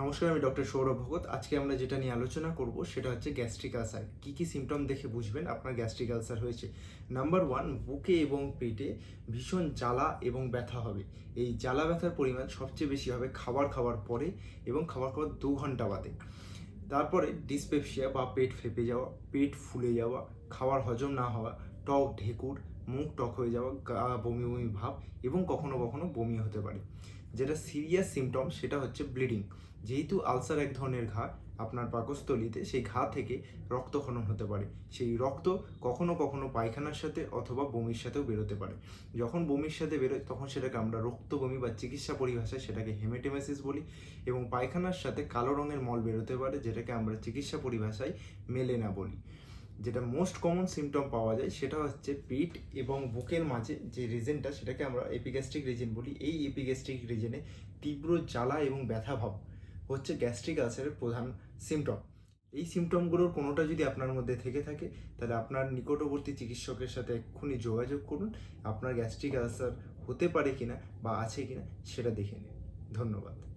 নমস্কার, আমি ডক্টর সৌরভ ভগত। আজকে আমরা যেটা নিয়ে আলোচনা করব সেটা হচ্ছে গ্যাস্ট্রিক আলসার। কী কী সিমটম দেখে বুঝবেন আপনার গ্যাস্ট্রিক আলসার হয়েছে? নাম্বার ওয়ান বুকে এবং পেটে ভীষণ জ্বালা এবং ব্যথা হবে। এই জ্বালা ব্যথার পরিমাণ সবচেয়ে বেশি হবে খাবার খাওয়ার পরে এবং খাবার খাওয়ার দু ঘণ্টা বাদে। তারপরে ডিসপেপসিয়া বা পেট ফেপে যাওয়া, পেট ফুলে যাওয়া খাবার হজম না হওয়া, টক, ঢেকুর মুখ টক হয়ে যাওয়া, গা বমি বমি ভাব এবং কখনো কখনো বমি হতে পারে। যেটা সিরিয়াস সিমটম সেটা হচ্ছে ব্লিডিং যেহেতু আলসার এক ধরনের ঘা, আপনার পাকস্থলিতে সেই ঘা থেকে রক্তক্ষরণ হতে পারে। সেই রক্ত কখনো কখনো পায়খানার সাথে অথবা বমির সাথেও বেরোতে পারে। যখন বমির সাথে বেরোয়, তখন সেটাকে আমরা রক্ত বমি বা চিকিৎসা পরিভাষায় সেটাকে হেমেটেমেসিস বলি এবং পায়খানার সাথে কালো রঙের মল বেরোতে পারে, যেটাকে আমরা চিকিৎসা পরিভাষায় মেলেনা বলি। যেটা মোস্ট কমন সিমটম পাওয়া যায়, সেটা হচ্ছে পিঠ এবং বুকের মাঝে যে রিজনটা সেটাকে আমরা এপিগ্যাস্ট্রিক রিজন বলি। এই এপিগ্যাস্ট্রিক রিজনে তীব্র জ্বালা এবং ব্যথা ভাব হচ্ছে গ্যাস্ট্রিক আলসারের প্রধান সিমটম এই সিমটমগুলোর কোনোটা যদি আপনার মধ্যে থেকে থাকে, তাহলে আপনার নিকটবর্তী চিকিৎসকের সাথে এক্ষুনি যোগাযোগ করুন। আপনার গ্যাস্ট্রিক আলসার হতে পারে কিনা বা আছে কিনা, সেটা দেখে নিন। ধন্যবাদ।